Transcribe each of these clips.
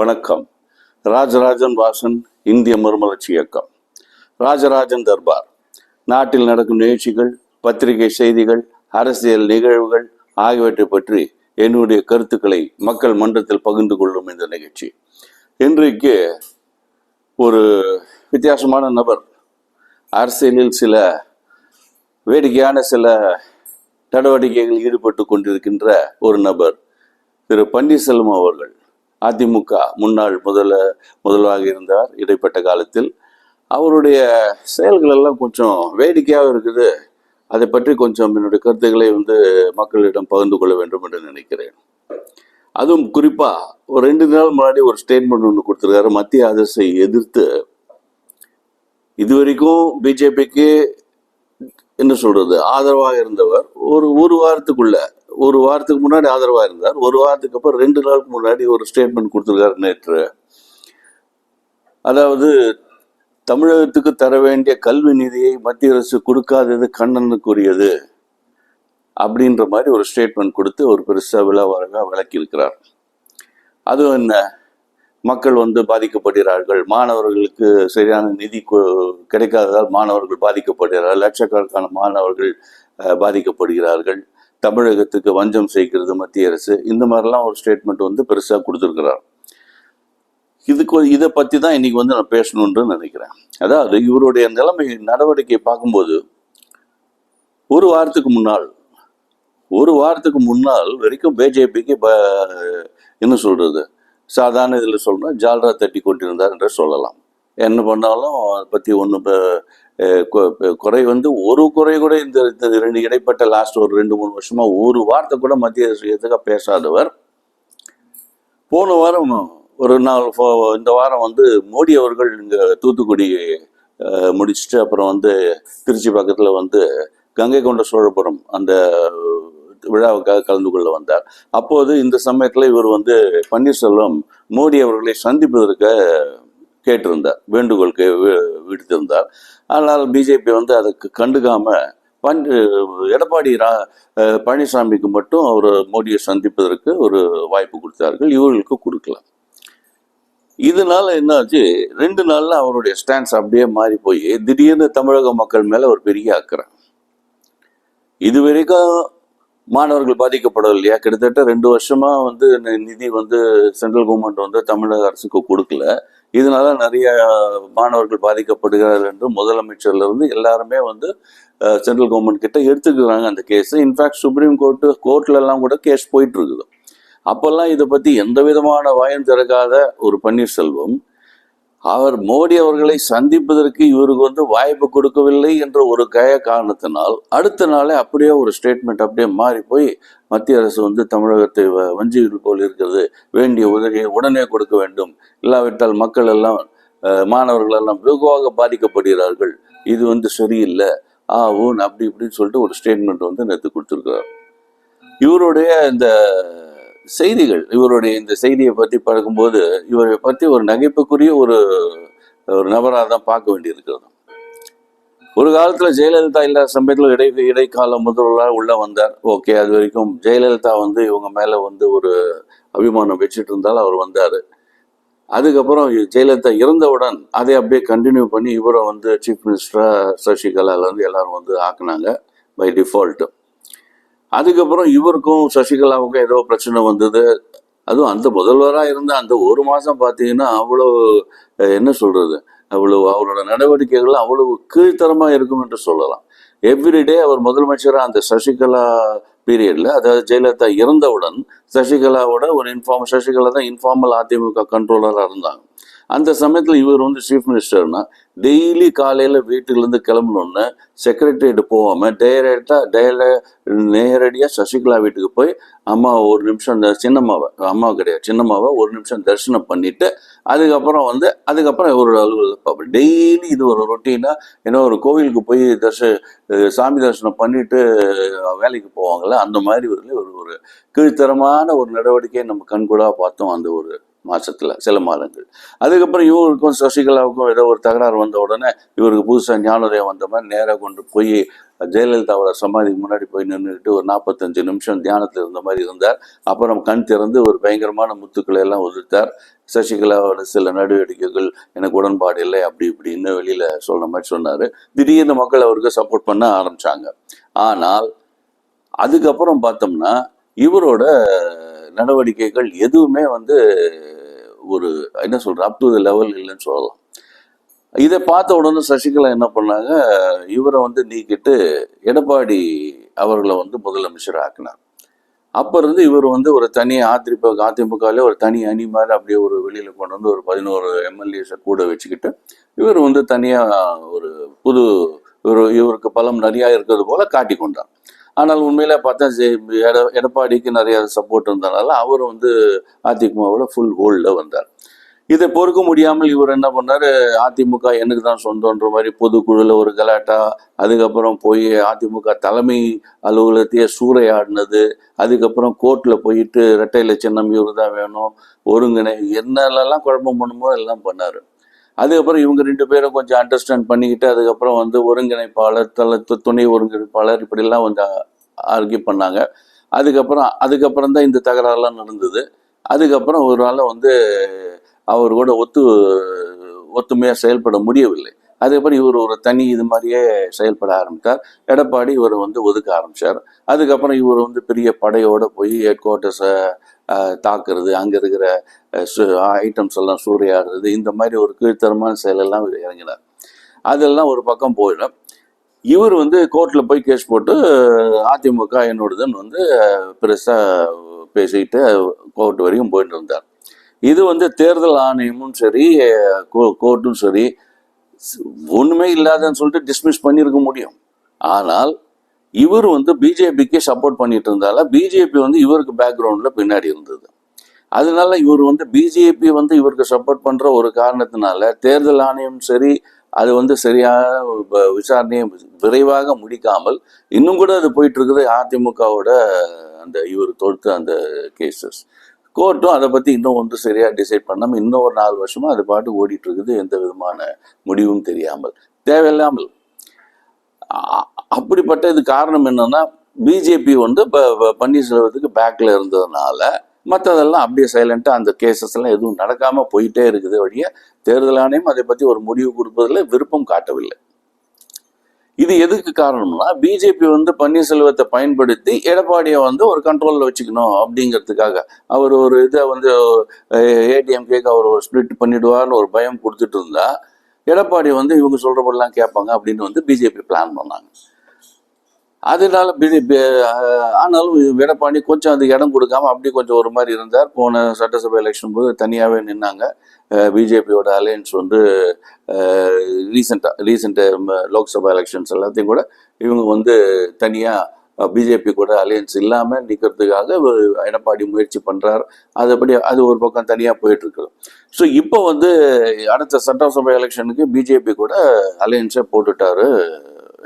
வணக்கம். ராஜராஜன் வாசன் இந்திய மறுமலர்ச்சி இயக்கம். ராஜராஜன் தர்பார். நாட்டில் நடக்கும் நிகழ்ச்சிகள் பத்திரிகை செய்திகள் அரசியல் நிகழ்வுகள் ஆகியவற்றை பற்றி என்னுடைய கருத்துக்களை மக்கள் மன்றத்தில் பகிர்ந்து கொள்ளும் இந்த நிகழ்ச்சி. இன்றைக்கு ஒரு வித்தியாசமான நபர் அரசியலில் சில வேடிக்கையான சில நடவடிக்கைகளில் ஈடுபட்டு கொண்டிருக்கின்ற ஒரு நபர் திரு பன்னீர்செல்வம் அவர்கள். அதிமுக முன்னாள் முதல முதல்வராக இருந்தார். இடைப்பட்ட காலத்தில் அவருடைய செயல்கள் எல்லாம் கொஞ்சம் வேடிக்கையாக இருக்குது. அதை பற்றி கொஞ்சம் என்னுடைய கருத்துக்களை வந்து மக்களிடம் பகிர்ந்து கொள்ள வேண்டும் என்று நினைக்கிறேன். அதுவும் குறிப்பாக ஒரு ரெண்டு நாள் முன்னாடி ஒரு ஸ்டேட்மெண்ட் ஒன்று கொடுத்துருக்காரு. மத்திய அரசை எதிர்த்து இதுவரைக்கும் பிஜேபிக்கு என்ன சொல்றது? ஆதரவாக இருந்தவர். ஒரு ஒரு வாரத்துக்குள்ள ஒரு வாரத்துக்கு முன்னாடி ஆதரவாக இருந்தார். ஒரு வாரத்துக்கு அப்புறம் ரெண்டு நாளுக்கு முன்னாடி ஒரு ஸ்டேட்மெண்ட் கொடுத்துருக்காரு நேற்று. அதாவது தமிழகத்துக்கு தர வேண்டிய கல்வி நிதியை மத்திய அரசு கொடுக்காதது கண்ணனுக்குரியது அப்படின்ற மாதிரி ஒரு ஸ்டேட்மெண்ட் கொடுத்து ஒரு பெருசாக விழாவாக விளக்கியிருக்கிறார். அதுவும் என்ன? மக்கள் வந்து பாதிக்கப்படுகிறார்கள். மாணவர்களுக்கு சரியான நிதி கொ- கிடைக்காததால் மாணவர்கள் பாதிக்கப்படுகிறார்கள். லட்சக்கணக்கான மாணவர்கள் பாதிக்கப்படுகிறார்கள். தமிழகத்துக்கு வஞ்சம் செய்கிறது மத்திய அரசு இந்த மாதிரிலாம் ஒரு ஸ்டேட்மெண்ட் வந்து பெருசாக கொடுத்துருக்கிறார். இதுக்கு இதை பற்றி தான் இன்னைக்கு வந்து நான் பேசணுன்று நினைக்கிறேன். அதாவது இவருடைய நிலைமை நடவடிக்கையை பார்க்கும்போது ஒரு வாரத்துக்கு முன்னால் ஒரு வாரத்துக்கு முன்னால் வரைக்கும் பிஜேபிக்கு என்ன சொல்றது சாதாரண இதில் சொல்லணும் ஜால்ரா தட்டி கொண்டிருந்தார் என்று சொல்லலாம். என்ன பண்ணாலும் அதை பற்றி ஒன்றும் குறை வந்து ஒரு குறை கூட இந்த ரெண்டு இடைப்பட்ட லாஸ்ட் ஒரு ரெண்டு மூணு வருஷமாக ஒரு வார்த்தை கூட மத்திய அரசு பேசாதவர். போன வாரம் ஒரு நாள் இந்த வாரம் வந்து மோடி அவர்கள் இங்கே தூத்துக்குடி முடிச்சுட்டு அப்புறம் வந்து திருச்சி பக்கத்தில் வந்து கங்கை கொண்ட சோழபுரம் அந்த விழாவுக்காக கலந்து கொள்ள வந்தார். அப்போது இந்த சமயத்தில் இவர் வந்து பன்னீர்செல்வம் மோடி அவர்களை சந்திப்பதற்கு கேட்டிருந்தார் வேண்டுகோள் கே வி- விடுத்திருந்தார். ஆனால் பிஜேபி வந்து அதுக்கு கண்டுக்காம பன் எடப்பாடி ரா பழனிசாமிக்கு மட்டும் அவர் மோடியை சந்திப்பதற்கு ஒரு வாய்ப்பு கொடுத்தார்கள். இவர்களுக்கு கொடுக்கல. இதனால என்னாச்சு? ரெண்டு நாளில் அவருடைய ஸ்டாண்ட்ஸ் அப்படியே மாறி போய் திடீர்னு தமிழக மக்கள் மேலே ஒரு பெரிய அக்கறை. இது வரைக்கும் மாணவர்கள் பாதிக்கப்படவில்லையா? கிட்டத்தட்ட ரெண்டு வருஷமாக வந்து நி- நிதி வந்து சென்ட்ரல் கவர்மெண்ட் வந்து தமிழக அரசுக்கு கொடுக்கல. இதனால நிறைய மாணவர்கள் பாதிக்கப்படுகிறார்கள் என்று முதலமைச்சர்ல இருந்து எல்லாருமே வந்து சென்ட்ரல் கவர்மெண்ட் கிட்ட எடுத்துக்கிறாங்க அந்த கேஸ் இன்ஃபேக்ட் சுப்ரீம் கோர்ட்டு கோர்ட்ல எல்லாம் கூட கேஸ் போயிட்டு இருக்குது. அப்பெல்லாம் இதை பத்தி எந்த விதமான வாயம் திறக்காத ஒரு பன்னீர்செல்வம் அவர் மோடி அவர்களை சந்திப்பதற்கு இவருக்கு வந்து வாய்ப்பு கொடுக்கவில்லை என்ற ஒரு கய காரணத்தினால் அடுத்த நாளே அப்படியே ஒரு ஸ்டேட்மெண்ட் அப்படியே மாறி போய் மத்திய அரசு வந்து தமிழகத்தை வ- வஞ்சிகள் போல் இருக்கிறது. வேண்டிய உதவியை உடனே கொடுக்க வேண்டும். இல்லாவிட்டால் மக்கள் எல்லாம் மாணவர்கள் எல்லாம் வெகுவாக பாதிக்கப்படுகிறார்கள். இது வந்து சரியில்லை. ஆ ஊன் அப்படி இப்படின்னு சொல்லிட்டு ஒரு ஸ்டேட்மெண்ட் வந்து நேற்று கொடுத்துருக்கிறார். இவருடைய இந்த செய்திகள் இவருடைய இந்த செய்தியை பற்றி பார்க்கும்போது இவரை பற்றி ஒரு நகைப்புக்குரிய ஒரு ஒரு நபராக தான் பார்க்க வேண்டியிருக்கிறது. ஒரு காலத்தில் ஜெயலலிதா இல்லாத சமயத்தில் இடை இடைக்கால முதல்வராக உள்ளே வந்தார். ஓகே அது வரைக்கும் ஜெயலலிதா வந்து இவங்க மேலே வந்து ஒரு அபிமானம் வச்சுட்டு இருந்தால் அவர் வந்தார். அதுக்கப்புறம் ஜெயலலிதா இறந்தவுடன் அதை அப்படியே கண்டினியூ பண்ணி இவரை வந்து சீஃப் மினிஸ்டராக சசிகலால வந்து எல்லாரும் வந்து ஆக்குனாங்க பை டிஃபால்ட்டு அதுக்கப்புறம் இவருக்கும் சசிகலாவுக்கும் ஏதோ பிரச்சனை வந்தது. அதுவும் அந்த முதல்வராக இருந்த அந்த ஒரு மாதம் பார்த்தீங்கன்னா அவ்வளோ என்ன சொல்கிறது அவ்வளோ அவரோட நடவடிக்கைகள் அவ்வளவு கீழ்த்தரமாக இருக்கும் என்று சொல்லலாம். எவ்ரிடே அவர் முதலமைச்சராக அந்த சசிகலா பீரியடில் அதாவது ஜெயலலிதா இறந்தவுடன் சசிகலாவோட ஒரு இன்ஃபார்ம் சசிகலா தான் இன்ஃபார்மல் அதிமுக கண்ட்ரோலராக இருந்தாங்க. அந்த சமயத்தில் இவர் வந்து சீஃப் மினிஸ்டர்னா டெய்லி காலையில் வீட்டிலேருந்து கிளம்பணுன்னு செக்ரட்டரியேட் போகாம டைரக்டாக டேல நேரடியாக சசிகலா வீட்டுக்கு போய் அம்மா ஒரு நிமிஷம் இந்த சின்னம்மாவை அம்மா கிடையாது சின்னம்மாவை ஒரு நிமிஷம் தரிசனம் பண்ணிவிட்டு அதுக்கப்புறம் வந்து அதுக்கப்புறம் இவரோட அலுவலகம் டெய்லி இது ஒரு ரொட்டீனாக ஏன்னா ஒரு கோவிலுக்கு போய் தர்ஷ சாமி தரிசனம் பண்ணிட்டு வேலைக்கு போவாங்கள்ல அந்த மாதிரி ஒரு ஒரு கீழ்த்தரமான ஒரு நடவடிக்கையை நம்ம கண்கூடாக பார்த்தோம் அந்த ஒரு மாதத்தில் சில மாதங்கள். அதுக்கப்புறம் இவருக்கும் சசிகலாவுக்கும் ஏதோ ஒரு தகராறு வந்த உடனே இவருக்கு புதுசாக ஞானோதயம் வந்த மாதிரி நேராக கொண்டு போய் ஜெயலலிதாவோட சமாதிக்கு முன்னாடி போய் நின்றுக்கிட்டு ஒரு நாற்பத்தஞ்சு நிமிஷம் தியானத்தில் இருந்த மாதிரி இருந்தார். அப்புறம் கண் திறந்து ஒரு பயங்கரமான முத்துக்களை எல்லாம் உதிர்த்தார். சசிகலாவோட சில நடவடிக்கைகள் எனக்கு உடன்பாடு இல்லை அப்படி இப்படின்னு வெளியில் சொன்ன மாதிரி சொன்னார். திடீர்னு மக்கள் அவருக்கு சப்போர்ட் பண்ண ஆரம்பிச்சாங்க. ஆனால் அதுக்கப்புறம் பார்த்தோம்னா இவரோட நடவடிக்கைகள் எதுவுமே வந்து ஒரு என்ன சொல்ற அப் டு த லெவல் இல்லைன்னு சொல்லலாம். இதை பார்த்த உடனே சசிகலா என்ன பண்ணாங்க? இவரை வந்து நீக்கிட்டு எடப்பாடி அவர்களை வந்து முதலமைச்சர் ஆக்கினார். அப்ப இருந்து இவர் வந்து ஒரு தனி அதிமுக அதிமுகலே ஒரு தனி அணி மாதிரி அப்படியே ஒரு வெளியில கொண்டு வந்து ஒரு பதினோரு எம்எல்ஏஸை கூட வச்சுக்கிட்டு இவர் வந்து தனியா ஒரு புது ஒரு இவருக்கு பலம் நிறையா இருக்கிறது போல காட்டி கொண்டார். ஆனால் உண்மையில பார்த்தா எட எடப்பாடிக்கு நிறைய சப்போர்ட் இருந்தனால அவர் வந்து அதிமுகவோட ஃபுல் ஹோல்டில் வந்தார். இதை பொறுக்க முடியாமல் இவர் என்ன பண்ணார்? அதிமுக எனக்கு தான் சொந்தன்ற மாதிரி பொதுக்குழுல ஒரு கலாட்டா அதுக்கப்புறம் போய் அதிமுக தலைமை அலுவலகத்தையே சூறையாடினது அதுக்கப்புறம் கோர்ட்டில் போயிட்டு ரெட்டையில சின்னம் இவரு தான் வேணும் ஒருங்கிணை என்னெல்லாம் குழப்பம் பண்ணுமோ எல்லாம் பண்ணார். அதுக்கப்புறம் இவங்க ரெண்டு பேரும் கொஞ்சம் அண்டர்ஸ்டாண்ட் பண்ணிக்கிட்டு அதுக்கப்புறம் வந்து ஒருங்கிணைப்பாளர் தல துணை ஒருங்கிணைப்பாளர் இப்படிலாம் வந்து ஆர்கியூ பண்ணாங்க. அதுக்கப்புறம் அதுக்கப்புறம் தான் இந்த தகராறுலாம் நடந்தது. அதுக்கப்புறம் ஒரு நாள் வந்து அவர் கூட ஒத்து ஒத்துமையாக செயல்பட முடியவில்லை. அதுக்கப்புறம் இவர் ஒரு தனி இது மாதிரியே செயல்பட ஆரம்பித்தார். எடப்பாடி இவரை வந்து ஒதுக்க ஆரம்பித்தார் அதுக்கப்புறம் இவர் வந்து பெரிய படையோடு போய் ஹெட் குவார்ட்டர்ஸை தாக்குறது அங்கே இருக்கிற ஐட்டம்ஸ் எல்லாம் சூறையாடுறது இந்த மாதிரி ஒரு கீழ்த்தரமான செயலெல்லாம் இறங்கினார். அதெல்லாம் ஒரு பக்கம் போயிடும். இவர் வந்து கோர்ட்டில் போய் கேஸ் போட்டு அதிமுக என்னோடதுன்னு வந்து பெருசாக பேசிக்கிட்டு கோர்ட் வரைக்கும் போயிட்டு இருந்தார் இது வந்து தேர்தல் ஆணையமும் சரி கோ- கோர்ட்டும் சரி ஒன்றுமே இல்லாதன்னு சொல்லிட்டு டிஸ்மிஸ் பண்ணியிருக்க முடியும். ஆனால் இவர் வந்து பிஜேபிக்கு சப்போர்ட் பண்ணிட்டு இருந்தால பிஜேபி வந்து இவருக்கு பேக்ரவுண்டில் பின்னாடி இருந்தது. அதனால இவர் வந்து பிஜேபி வந்து இவருக்கு சப்போர்ட் பண்ணுற ஒரு காரணத்தினால தேர்தல் ஆணையம் சரி அது வந்து சரியான விசாரணையை விரைவாக முடிக்காமல் இன்னும் கூட அது போயிட்டு இருக்குது அதிமுகவோட அந்த இவர் தொடுத்த அந்த கேசஸ் கோர்ட்டும் அதை பற்றி இன்னும் வந்து சரியாக டிசைட் பண்ணாமல் இன்னும் ஒரு நாலு வருஷமாக அது பாட்டு ஓடிட்டு இருக்குது எந்த விதமான முடிவும் தெரியாமல். தேவையில்லாமல் அப்படிப்பட்ட இது காரணம் என்னன்னா பிஜேபி வந்து ப- பன்னீர்செல்வத்துக்கு பேக்ல இருந்ததுனால மற்றதெல்லாம் அப்படியே சைலண்ட்டாக அந்த கேசஸ் எல்லாம் எதுவும் நடக்காம போயிட்டே இருக்குது வழிய தேர்தல் ஆணையம் அதை பத்தி ஒரு முடிவு கொடுப்பதில் விருப்பம் காட்டவில்லை. இது எதுக்கு காரணம்னா பிஜேபி வந்து பன்னீர்செல்வத்தை பயன்படுத்தி எடப்பாடியை வந்து ஒரு கண்ட்ரோலில் வச்சுக்கணும் அப்படிங்கிறதுக்காக. அவர் ஒரு இதை வந்து ஏடிஎம் கேக்கு அவர் ஒரு ஸ்பிளிட் பண்ணிடுவார்னு ஒரு பயம் கொடுத்துட்டு இருந்தா எடப்பாடி வந்து இவங்க சொல்கிறபடிலாம் கேட்பாங்க அப்படின்னு வந்து பிஜேபி பிளான் பண்ணாங்க. அதனால பிஜேபி ஆனாலும் எடப்பாடி கொஞ்சம் அதுக்கு இடம் கொடுக்காம அப்படி கொஞ்சம் ஒரு மாதிரி இருந்தார். போன சட்டசபை எலெக்ஷன் போது தனியாகவே நின்னாங்க. பிஜேபியோட அலையன்ஸ் வந்து ரீசெண்டாக ரீசெண்ட் லோக்சபா எலெக்ஷன்ஸ் எல்லாத்தையும் கூட இவங்க வந்து தனியாக பிஜேபி கூட அலையன்ஸ் இல்லாமல் நிற்கிறதுக்காக எடப்பாடி முயற்சி பண்ணுறார் அதுபடி அது ஒரு பக்கம் தனியாக போயிட்டுருக்குது ஸோ இப்போ வந்து அடுத்த சட்டசபை எலெக்ஷனுக்கு பிஜேபி கூட அலையன்ஸே போட்டுட்டாரு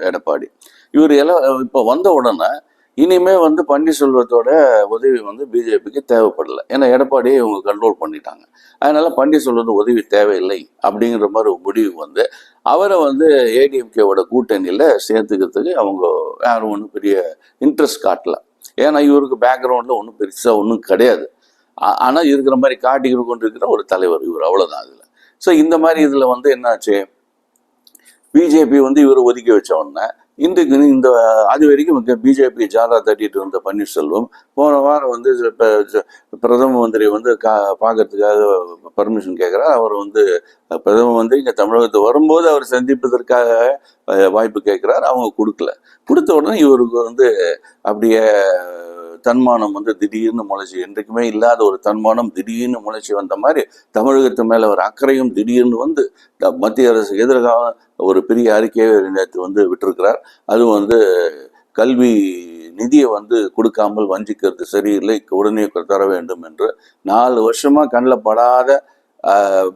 எடப்பாடி. இவர் எல்லாம் இப்போ வந்த உடனே இனிமே வந்து பன்னீர்செல்வத்தோட உதவி வந்து பிஜேபிக்கு தேவைப்படலை. ஏன்னா எடப்பாடியை இவங்க கண்ட்ரோல் பண்ணிட்டாங்க. அதனால பன்னீர்செல்வத்து உதவி தேவையில்லை அப்படிங்கிற மாதிரி முடிவு வந்து அவரை வந்து ஏடிஎம்கேவோட கூட்டணியில் சேர்த்துக்கிறதுக்கு அவங்க யாரும் ஒன்றும் பெரிய இன்ட்ரெஸ்ட் காட்டல. ஏன்னா இவருக்கு பேக்ரவுண்டில் ஒன்றும் பெருசாக ஒன்றும் கிடையாது. ஆனால் இருக்கிற மாதிரி காட்டிக்கிட்டு கொண்டிருக்கிற ஒரு தலைவர் இவர். அவ்வளோதான் அதில். ஸோ இந்த மாதிரி இதில் வந்து என்னாச்சு? பிஜேபி வந்து இவரை ஒதுக்கி வச்ச உடனே இன்றைக்கு இந்த அது வரைக்கும் பிஜேபி ஜாலா தட்டிட்டு இருந்த பன்னீர்செல்வம் போன வாரம் வந்து பிரதம மந்திரி வந்து கா பார்க்கறதுக்காக பர்மிஷன் கேட்குறாரு அவர் வந்து பிரதம மந்திரி இங்கே தமிழகத்துக்கு வரும்போது அவர் சந்திப்பதற்காக வாய்ப்பு கேட்குறாரு அவங்க கொடுக்கல. கொடுத்த உடனே இவருக்கு வந்து அப்படியே தன்மானம் வந்து திடீர்னு முளைச்சி என்றைக்குமே இல்லாத ஒரு தன்மானம் திடீர்னு முளைச்சி வந்த மாதிரி தமிழகத்து மேல ஒரு அக்கறையும் திடீர்னு வந்து மத்திய அரசு எதிராக ஒரு பெரிய அறிக்கையை நேற்று வந்து விட்டிருக்கிறார். அதுவும் வந்து கல்வி நிதியை வந்து கொடுக்காமல் வஞ்சிக்கிறது சரியில்லை உடனே தர வேண்டும் என்று. நாலு வருஷமா கண்ணில் படாத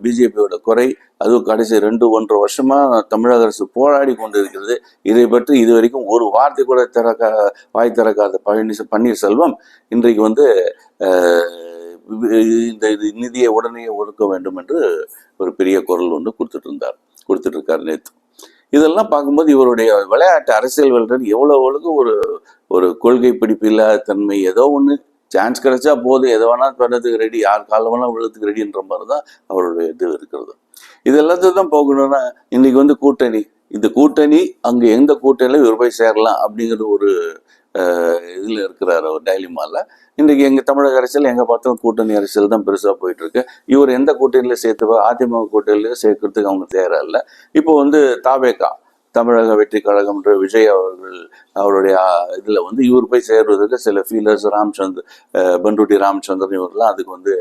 பிஜேபியோட குறை. அதுவும் கடைசி ரெண்டு ஒன்றரை வருஷமாக தமிழக அரசு போராடி கொண்டு இருக்கிறது இதை பற்றி இது வரைக்கும் ஒரு வார்த்தை கூட திறக்க வாய் திறக்காத பழனி பன்னீர்செல்வம் இன்றைக்கு வந்து இந்த இது நிதியை உடனே ஒதுக்க வேண்டும் என்று ஒரு பெரிய குரல் ஒன்று கொடுத்துட்டு இருந்தார் கொடுத்துட்டு இருக்கார் நேற்று இதெல்லாம் பார்க்கும்போது இவருடைய விளையாட்டு அரசியல் விளையாட்டு எவ்வளோ எவ்வளவு ஒரு ஒரு கொள்கை பிடிப்பு இல்லாத தன்மை ஏதோ ஒன்று சான்ஸ் கிடைச்சா போதும் எதை வேணாலும் பண்ணதுக்கு ரெடி யார் காலம் வேணாலும் விழுறதுக்கு ரெடின்ற மாதிரி தான் அவருடைய இது இருக்கிறது. இது எல்லாத்தையும் தான் போகணும்னா இன்னைக்கு வந்து கூட்டணி. இந்த கூட்டணி அங்கே எந்த கூட்டணியில இவர் போய் சேரலாம் அப்படிங்கிற ஒரு இதில் இருக்கிறார் அவர் டைலிமாவில் இன்றைக்கி எங்கள் தமிழக அரசியல் எங்கே பார்த்தாலும் கூட்டணி அரசியல் தான் பெருசாக போயிட்டுருக்கு. இவர் எந்த கூட்டணியில் சேர்த்துவா அதிமுக கூட்டணியில் சேர்க்கறதுக்கு அவங்க தயாரா இல்லை. இப்போ வந்து தாவேகா தமிழக வெற்றி கழகம்ன்ற விஜய் அவர்கள் அவருடைய இதில் வந்து இவர் போய் சேர்வதற்கு சில ஃபீலர்ஸ் ராம்சந்தர் அஹ், பண்ருட்டி ராமச்சந்திரன் இவரெல்லாம் அதுக்கு வந்து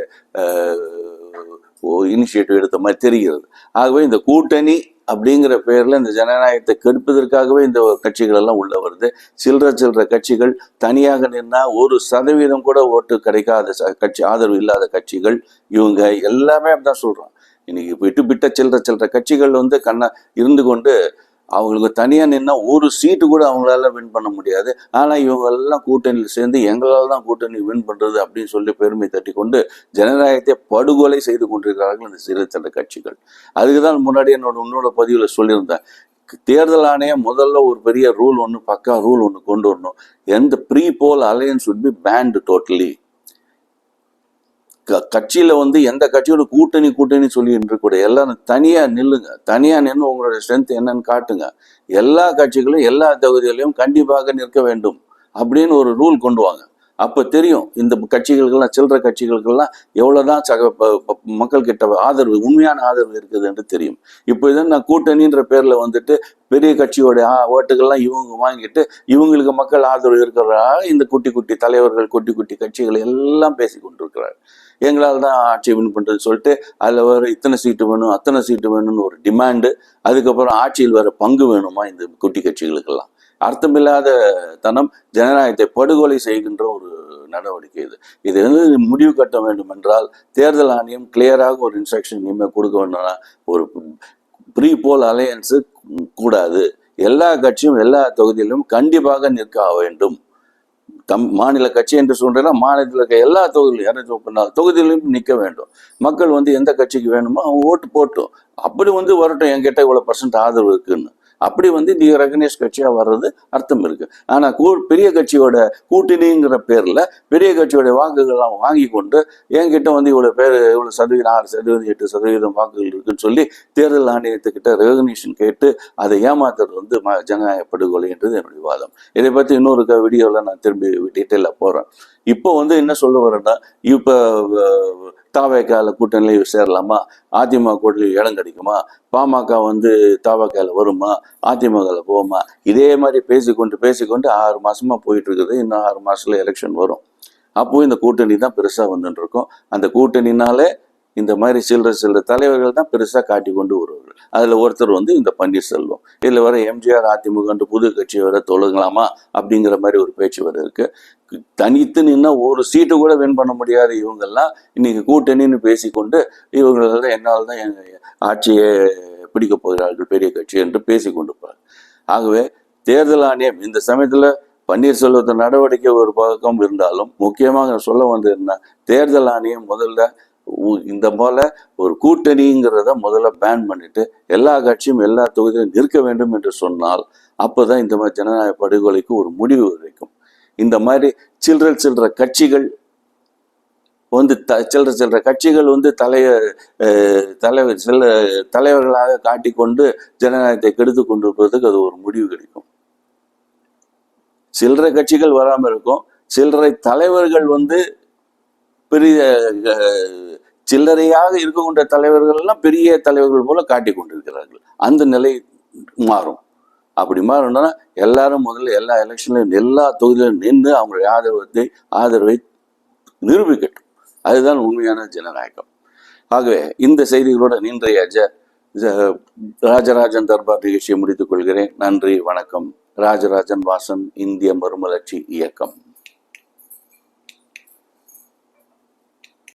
இனிஷியேட்டிவ் எடுத்த மாதிரி தெரிகிறது. ஆகவே இந்த கூட்டணி அப்படிங்கிற பேரில் இந்த ஜனநாயகத்தை கெடுப்பதற்காகவே இந்த கட்சிகள் எல்லாம் உள்ள வருது. சில்லற சில்லற கட்சிகள் தனியாக நின்னா ஒரு சதவீதம் கூட ஓட்டு கிடைக்காத ச- கட்சி ஆதரவு இல்லாத கட்சிகள் இவங்க எல்லாமே அப்படிதான் சொல்றோம் இன்னைக்கு விட்டு விட்ட சில்லற சில்லற கட்சிகள் வந்து கண்ணா இருந்து கொண்டு அவங்களுக்கு தனியாக நின்னா ஒரு சீட்டு கூட அவங்களால வின் பண்ண முடியாது. ஆனால் இவங்க எல்லாம் கூட்டணியில் சேர்ந்து எங்களால் தான் கூட்டணி வின் பண்ணுறது அப்படின்னு சொல்லி பெருமை தட்டி கொண்டு ஜனநாயகத்தை படுகொலை செய்து கொண்டிருக்கிறார்கள் இந்த சிறு கட்சிகள். அதுக்கு தான் முன்னாடி என்னோட உன்னோட பதிவில் சொல்லியிருந்தேன். தேர்தல் ஆணையம் முதல்ல ஒரு பெரிய ரூல் ஒன்று பக்கா ரூல் ஒன்று கொண்டு வரணும். எந்த pre poll alliance would be banned totally க கட்சியில் வந்து எந்த கட்சியோட கூட்டணி கூட்டணி சொல்லிட்டு இருக்கக்கூடிய எல்லாரும் தனியாக நில்லுங்க. தனியாக நின்று உங்களோட ஸ்ட்ரென்த் என்னன்னு காட்டுங்க. எல்லா கட்சிகளும் எல்லா தகுதிகளையும் கண்டிப்பாக நிற்க வேண்டும் அப்படின்னு ஒரு ரூல் கொண்டு வாங்க. அப்போ தெரியும் இந்த கட்சிகளுக்கெல்லாம் சில்லற கட்சிகளுக்கெல்லாம் எவ்வளவுதான் சக ப- ஆதரவு உண்மையான ஆதரவு இருக்குது என்று தெரியும். இப்போ இதை நான் கூட்டணின்ற பேரில் வந்துட்டு பெரிய கட்சியோட ஆ- ஓட்டுகள்லாம் இவங்க வாங்கிட்டு இவங்களுக்கு மக்கள் ஆதரவு இருக்கிறதா இந்த குட்டி குட்டி தலைவர்கள் குட்டி குட்டி கட்சிகள் எல்லாம் பேசி கொண்டிருக்கிறார் எங்களால் தான் ஆட்சி வின் பண்ணுறதுன்னு சொல்லிட்டு அதில் வர இத்தனை சீட்டு வேணும் அத்தனை சீட்டு வேணும்னு ஒரு டிமாண்டு அதுக்கப்புறம் ஆட்சியில் வர பங்கு வேணுமா இந்த குட்டி கட்சிகளுக்கெல்லாம்? அர்த்தமில்லாத தனம் ஜனநாயகத்தை படுகொலை செய்கின்ற ஒரு நடவடிக்கை இது. இது வந்து முடிவு கட்ட வேண்டும் என்றால் தேர்தல் ஆணையம் கிளியராக ஒரு இன்ஸ்ட்ரக்ஷன் இனிமேல் கொடுக்க வேண்டும்னா ஒரு ப்ரீ போல் அலையன்ஸு கூடாது. எல்லா கட்சியும் எல்லா தொகுதியிலும் கண்டிப்பாக நிற்க வேண்டும். தம் மாநில கட்சி என்று சொல்றேன்னா மாநிலத்தில் இருக்க எல்லா தொகுதியிலும் யாராச்சும் பண்ணாலும் தொகுதியிலும் நிற்க வேண்டும். மக்கள் வந்து எந்த கட்சிக்கு வேணுமோ அவங்க ஓட்டு போட்டும். அப்படி வந்து வரட்டும் என்கிட்ட இவ்வளோ பர்சன்ட் ஆதரவு இருக்குன்னு. அப்படி வந்து நீ ரெகனைஸ் கட்சியாக வர்றது அர்த்தம் இருக்கு. ஆனால் கூ- பெரிய கட்சியோட கூட்டணிங்கிற பேரில் பெரிய கட்சியோட வாக்குகள்லாம் வாங்கி கொண்டு என்கிட்ட வந்து இவ்வளோ பேர் இவ்வளோ சதவீதம் ஆறு சதவீதம் எட்டு சதவீதம் வாக்குகள் இருக்குன்னு சொல்லி தேர்தல் ஆணையத்துக்கிட்ட ரெகக்னிஷன் கேட்டு அதை ஏமாத்துறது வந்து ம- ஜனநாயக படுகொலைன்றது என்னுடைய வாதம். இதை பற்றி இன்னொரு க- வீடியோவில் நான் திரும்பி டீட்டெயிலாக போகிறேன் இப்போ வந்து என்ன சொல்ல வரேன்னா இப்போ தாவேக்கால கூட்டணியில் சேரலாமா? அதிமுக கூட்டணியில் இடம் கிடைக்குமா? பாமக வந்து தாவக்கால வருமா? அதிமுகவில் போகுமா? இதே மாதிரி பேசிக்கொண்டு பேசிக்கொண்டு ஆறு மாதமாக போயிட்டு இருக்குது இன்னும் ஆறு மாதத்தில் எலெக்ஷன் வரும். அப்போது இந்த கூட்டணி தான் பெருசாக வந்துட்டுருக்கோம் அந்த கூட்டணினாலே இந்த மாதிரி சில்லற சில்லற தலைவர்கள் தான் பெருசாக காட்டி கொண்டு வருவார்கள் அதில் ஒருத்தர் வந்து இந்த பன்னீர்செல்வம் இதில் வர எம்ஜிஆர் அதிமுக புது கட்சி வர தொழுகலாமா அப்படிங்கிற மாதிரி ஒரு பேச்சு வர இருக்கு. தனித்து நின்னா ஒரு சீட்டு கூட வின் பண்ண முடியாத இவங்கெல்லாம். இன்னைக்கு கூட்டணின்னு பேசிக்கொண்டு இவங்களால என்னால் தான் ஆட்சியை பிடிக்க போகிறார்கள் பெரிய கட்சி என்று பேசிக்கொண்டு ஆகவே தேர்தல் ஆணையம் இந்த சமயத்தில் பன்னீர்செல்வத்தின் நடவடிக்கை ஒரு பக்கம் இருந்தாலும் முக்கியமாக சொல்ல வந்தது என்ன? தேர்தல் ஆணையம் முதல்ல இந்த போல ஒரு கூட்டணிங்கிறத முதல்ல பேன் பண்ணிட்டு எல்லா கட்சியும் எல்லா தொகுதியிலும் நிற்க வேண்டும் என்று சொன்னால் அப்போதான் இந்த மாதிரி ஜனநாயக படுகொலைக்கு ஒரு முடிவு கிடைக்கும். இந்த மாதிரி சில்லற சில்லற கட்சிகள் வந்து த சில்லற சில்லற கட்சிகள் வந்து தலைய தலைவர் சில தலைவர்களாக காட்டிக்கொண்டு ஜனநாயகத்தை கெடுத்து கொண்டிருப்பதற்கு அது ஒரு முடிவு கிடைக்கும். சில்லறை கட்சிகள் வராமல் இருக்கும். சில்லறை தலைவர்கள் வந்து பெரிய சில்லறையாக இருக்கக்கூடிய தலைவர்கள் எல்லாம் பெரிய தலைவர்கள் போல காட்டிக் கொண்டிருக்கிறார்கள். அந்த நிலை மாறும். அப்படி மாறணும்னா எல்லாரும் முதல்ல எல்லா எலெக்ஷன்லையும் எல்லா தொகுதியிலும் நின்று அவங்களுடைய ஆதரவத்தை ஆதரவை நிரூபிக்கட்டும். அதுதான் உண்மையான ஜனநாயகம். ஆகவே இந்த செய்திகளோட நின்றைய ஜ ஜ- ராஜராஜன் தர்பார் நிகழ்ச்சியை முடித்துக் கொள்கிறேன். நன்றி வணக்கம். ராஜராஜன் வாசன் இந்திய மறுமலர்ச்சி இயக்கம்.